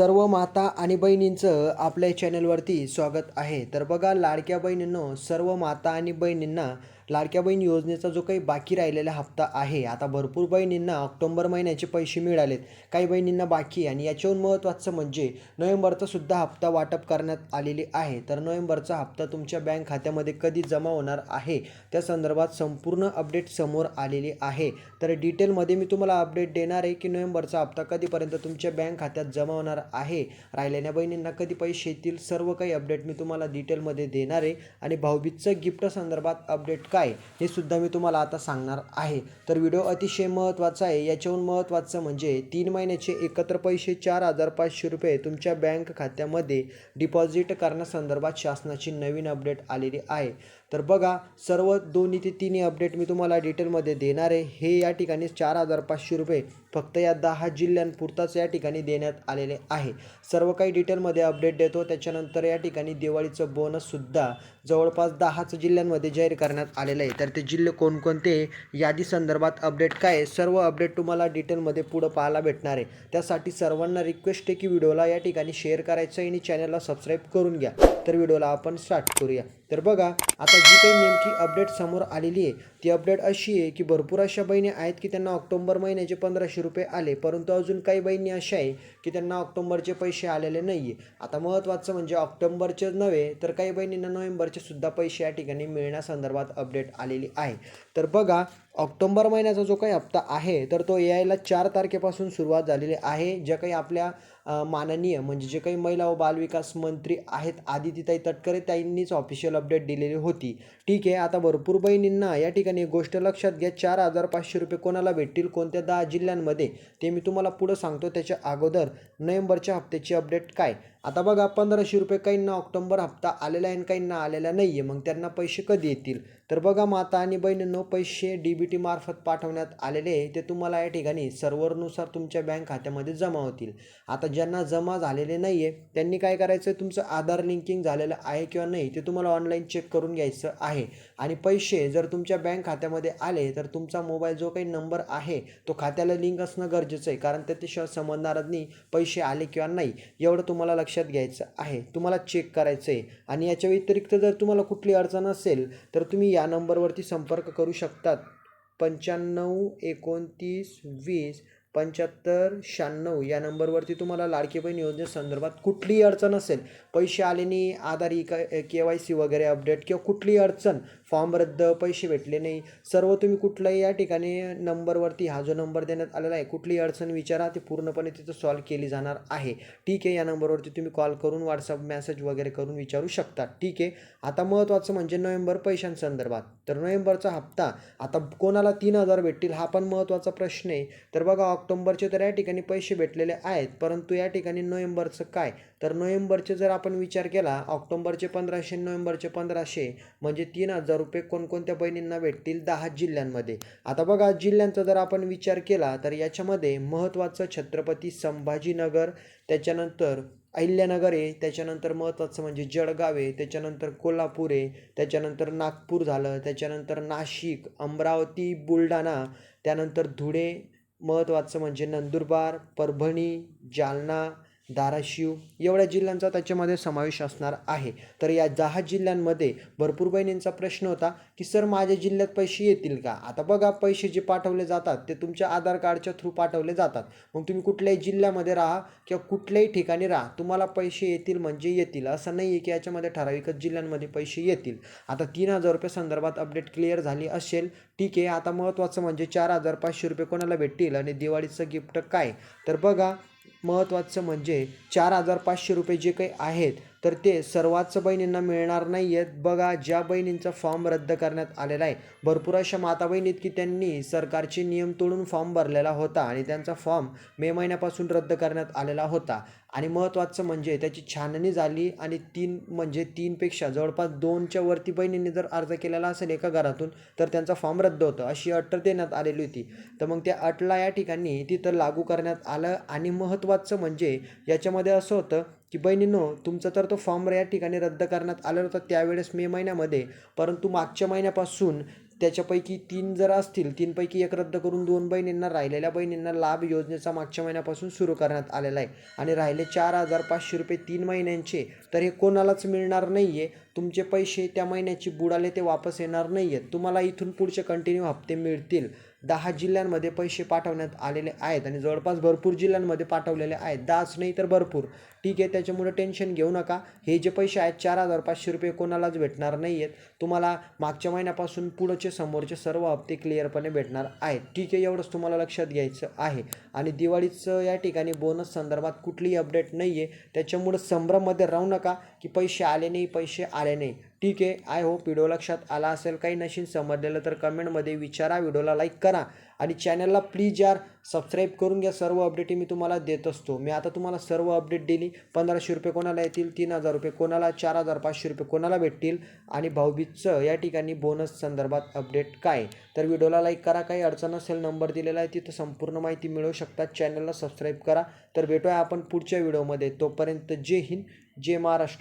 सर्व माता आणि बहिणींचं आपल्या चॅनलवरती स्वागत आहे. तर बघा लाडक्या बहिणींनो सर्व माता आणि बहिणींना लाडक्या बहीण योजनेचा जो काही बाकी राहिलेला हप्ता आहे आता भरपूर बहिणींना ऑक्टोबर महिन्याचे पैसे मिळालेत. काही बहिणींना बाकी आणि याच्याहून महत्त्वाचं म्हणजे नोव्हेंबरचा सुद्धा हप्ता वाटप करण्यात आलेली आहे. तर नोव्हेंबरचा हप्ता तुमच्या बँक खात्यामध्ये कधी जमा होणार आहे? त्या संदर्भात संपूर्ण अपडेट समोर आलेली आहे. तर डिटेलमध्ये मी तुम्हाला अपडेट देणार आहे की नोव्हेंबरचा हप्ता कधीपर्यंत तुमच्या बँक खात्यात जमा होणार आहे? राहिलेल्या बहिणींना कधी पैसे येतील सर्व काही अपडेट मी तुम्हाला डिटेलमध्ये देणार आहे. आणि भाऊबीजचं गिफ्ट संदर्भात अपडेट काय हे सुद्धा मी तुम्हाला आता सांगणार आहे. तर व्हिडिओ अतिशय महत्त्वाचा आहे. याच्याहून महत्त्वाचं म्हणजे तीन महिन्याचे एकत्र पैसे चार हजार पाचशे रुपये तुमच्या बँक खात्यामध्ये डिपॉझिट करण्यासंदर्भात शासनाची नवीन अपडेट आलेली आहे. तर बघा सर्व दोन्ही ते तिन्ही अपडेट मी तुम्हाला डिटेलमध्ये देणार आहे. हे या ठिकाणी चार हजार पाचशे रुपये फक्त या दहा जिल्ह्यांपुरताच या ठिकाणी देण्यात आलेले आहे. सर्व काही डिटेलमध्ये अपडेट देतो. त्याच्यानंतर या ठिकाणी दिवाळीचं बोनससुद्धा जवळपास दहाच जिल्ह्यांमध्ये जाहीर करण्यात आलेलं आहे. तर ते जिल्हे कोणकोणते यादी संदर्भात अपडेट काय आहे सर्व अपडेट तुम्हाला डिटेलमध्ये पुढं पाहायला भेटणार आहे. त्यासाठी सर्वांना रिक्वेस्ट आहे की व्हिडिओला या ठिकाणी शेअर करायचं आहे आणि चॅनलला सबस्क्राईब करून घ्या. तर व्हिडिओला आपण स्टार्ट करूया. तर बघा आता जी काही नेमकी अपडेट समोर आलेली आहे ती अपडेट अशी आहे की भरपूर अशा बहिणी आहेत की त्यांना ऑक्टोबर महिन्याचे पंधराशे रुपये आले परंतु अजून काही बहिणी अशा आहे की त्यांना ऑक्टोबरचे पैसे आलेले नाही आहे आता महत्त्वाचं म्हणजे ऑक्टोबरचे नव्हे तर काही बहिणींना नोव्हेंबरचे सुद्धा पैसे या ठिकाणी मिळण्यासंदर्भात अपडेट आलेली आहे. तर बघा ऑक्टोंबर महिन्याचा जो काही हप्ता आहे तर तो यायला चार तारखेपासून सुरुवात झालेली आहे. ज्या काही आपल्या माननीय म्हणजे जे काही महिला व बालविकास मंत्री आहेत आदितीताई तटकरे त्यांनीच ऑफिशियल अपडेट दिलेली होती. ठीक आहे आता भरपूर बहिणींना या ठिकाणी एक गोष्ट लक्षात घ्या. चार हजार पाचशे रुपये कोणाला भेटतील? कोणत्या दहा जिल्ह्यांमध्ये? ते मी तुम्हाला पुढं सांगतो. त्याच्या अगोदर नोव्हेंबरच्या हप्त्याची अपडेट काय? आता बघा पंधराशे रुपये काहींना ऑक्टोबर हप्ता आलेला आहे आणि काहींना आलेला नाही आहे मग त्यांना पैसे कधी येतील? तर बघा माता आणि बहिणींनो पैसे डी बी टी मार्फत पाठवण्यात आलेले आहे. ते तुम्हाला या ठिकाणी सर्व्हरनुसार तुमच्या बँक खात्यामध्ये जमा होतील. आता ज्यांना जमा झालेले नाही आहे त्यांनी काय करायचं? तुमचं आधार लिंकिंग झालेलं आहे किंवा नाही ते तुम्हाला ऑनलाईन चेक करून घ्यायचं आहे. आणि पैसे जर तुमच्या बँक खात्यामध्ये आले तर तुमचा मोबाईल जो काही नंबर आहे तो खात्याला लिंक असणं गरजेचं आहे. कारण त्याच्याशिवाय समजणारच नाही पैसे आले किंवा नाही एवढं तुम्हाला लक्षात घ्यायचं आहे. तुम्हाला चेक करायचं आहे आणि याच्या व्यतिरिक्त जर तुम्हाला कुठली अडचण असेल तर तुम्ही या नंबरवरती संपर्क करू शकतात. पंच्याण्णव एकोणतीस वीस पंच्याहत्तर शहाण्णव या नंबरवरती तुम्हाला लाडकी बहीण योजनेसंदर्भात कुठलीही अडचण असेल पैसे आले नाही Aadhaar E K Y C वगैरे अपडेट किंवा कुठलीही अडचण फॉर्म रद्द पैसे भेटले नाही सर्व तुम्ही कुठल्याही या ठिकाणी नंबरवरती हा जो नंबर देण्यात आलेला आहे कुठलीही अडचण विचारा ती पूर्णपणे तिथं सॉल्व केली जाणार आहे. ठीक आहे या नंबरवरती तुम्ही कॉल करून व्हॉट्सअप मेसेज वगैरे करून विचारू शकता. ठीक आहे आता महत्त्वाचं म्हणजे नोव्हेंबर पैशांसंदर्भात. तर नोव्हेंबरचा हप्ता आता कोणाला तीन हजार भेटतील हा पण महत्त्वाचा प्रश्न आहे. तर बघा ऑक्टोबरचे तर या ठिकाणी पैसे भेटलेले आहेत परंतु या ठिकाणी नोव्हेंबरचं काय? तर नोव्हेंबरचे जर आपण विचार केला ऑक्टोबरचे पंधराशे नोव्हेंबरचे पंधराशे म्हणजे तीन हजार रुपये कोणकोणत्या बहिणींना भेटतील? दहा जिल्ह्यांमध्ये. आता बघा जिल्ह्यांचा जर आपण विचार केला तर याच्यामध्ये महत्त्वाचं छत्रपती संभाजीनगर त्याच्यानंतर अहिल्यानगर आहे त्याच्यानंतर महत्त्वाचं म्हणजे जळगाव आहे त्याच्यानंतर कोल्हापूर आहे त्याच्यानंतर नागपूर झालं त्याच्यानंतर नाशिक अमरावती बुलढाणा त्यानंतर धुळे महत्त्वाचं म्हणजे नंदुरबार परभणी जालना धाराशिव एवढ्या जिल्ह्यांचा त्याच्यामध्ये समावेश असणार आहे. तर या दहा जिल्ह्यांमध्ये भरपूर बहिणींचा प्रश्न होता की सर माझ्या जिल्ह्यात पैसे येतील का? आता बघा पैसे जे पाठवले जातात ते तुमच्या आधार कार्डच्या थ्रू पाठवले जातात. मग तुम्ही कुठल्याही जिल्ह्यामध्ये राहा किंवा कुठल्याही ठिकाणी राहा तुम्हाला पैसे येतील म्हणजे येतील. असं नाही आहे की याच्यामध्ये ठराविकच जिल्ह्यांमध्ये पैसे येतील. आता तीन हजार रुपये संदर्भात अपडेट क्लिअर झाली असेल ठीक आहे. आता महत्त्वाचं म्हणजे चार हजार पाचशे रुपये कोणाला भेटतील आणि दिवाळीचं गिफ्ट काय? तर बघा महत्त्वाचं म्हणजे चार हजार पाचशे रुपये जे काही आहेत तर ते सर्वाच बहिणींना मिळणार नाही आहेत बघा ज्या बहिणींचा फॉर्म रद्द करण्यात आलेला आहे भरपूर अशा माता बहिणीत की त्यांनी सरकारचे नियम तोडून फॉर्म भरलेला होता आणि त्यांचा फॉर्म मे महिन्यापासून रद्द करण्यात आलेला होता. आणि महत्त्वाचं म्हणजे त्याची छाननी झाली आणि तीन म्हणजे तीनपेक्षा जवळपास दोनच्या वरती बहिणींनी जर अर्ज केलेला असेल एका घरातून तर त्यांचा फॉर्म रद्द होतं. अशी अट देण्यात आलेली होती. तर मग त्या अटला या ठिकाणी तिथं लागू करण्यात आलं. आणि महत्त्वाचं म्हणजे याच्यामध्ये असं होतं की बहिणींनो तुमचा तर तो फॉर्म या ठिकाणी रद्द करण्यात आलेला होता त्यावेळेस मे महिन्यामध्ये. परंतु मागच्या महिन्यापासून त्याच्यापैकी तीन जर असतील तीनपैकी एक रद्द करून दोन बहिणींना राहिलेल्या बहिणींना लाभ योजनेचा मागच्या महिन्यापासून सुरू करण्यात आलेला आहे. आणि राहिले चार हजार पाचशे रुपये तीन महिन्यांचे तर हे कोणालाच मिळणार नाही आहे तुमचे पैसे त्या महिन्याची बुडाले ते वापस येणार नाही आहेत तुम्हाला इथून पुढचे कंटिन्यू हप्ते मिळतील. दहा जिल्ह्यांमध्ये पैसे पाठवण्यात आलेले आहेत आणि जवळपास भरपूर जिल्ह्यांमध्ये पाठवलेले आहेत. दहाच नाही तर भरपूर. ठीक आहे त्याच्यामुळे टेन्शन घेऊ नका. हे जे पैसे आहेत चार हजार पाचशे रुपये कोणालाच भेटणार नाही आहेत तुम्हाला मागच्या महिन्यापासून पुढचे समोरचे सर्व हप्ते क्लिअरपणे भेटणार आहेत. ठीक आहे एवढंच तुम्हाला लक्षात घ्यायचं आहे. आणि दिवाळीचं या ठिकाणी बोनस संदर्भात कुठलीही अपडेट नाही आहे त्याच्यामुळं संभ्रममध्ये राहू नका की पैसे आले नाही पैसे आले नाही. ठीक आहे. आय होप व्हिडिओ लक्षात आला असेल. काही नशीन समजलेलं तर कमेंटमध्ये विचारा. व्हिडिओला लाईक करा. आणि चॅनलला प्लीज यार सबस्क्राईब करून घ्या. सर्व अपडेट मी तुम्हाला देत असतो. मी आता तुम्हाला सर्व अपडेट दिली. पंधराशे रुपये कोणाला येतील? तीन हजार रुपये कोणाला? चार हजार पाचशे रुपये कोणाला भेटतील? आणि भाऊबीजचं या ठिकाणी बोनस संदर्भात अपडेट काय? तर व्हिडिओला लाईक करा. काही अडचण असेल नंबर दिलेला आहे तिथं संपूर्ण माहिती मिळू शकतात. चॅनलला सबस्क्राईब करा. तर भेटूया आपण पुढच्या व्हिडिओमध्ये तोपर्यंत जय हिंद जय महाराष्ट्र.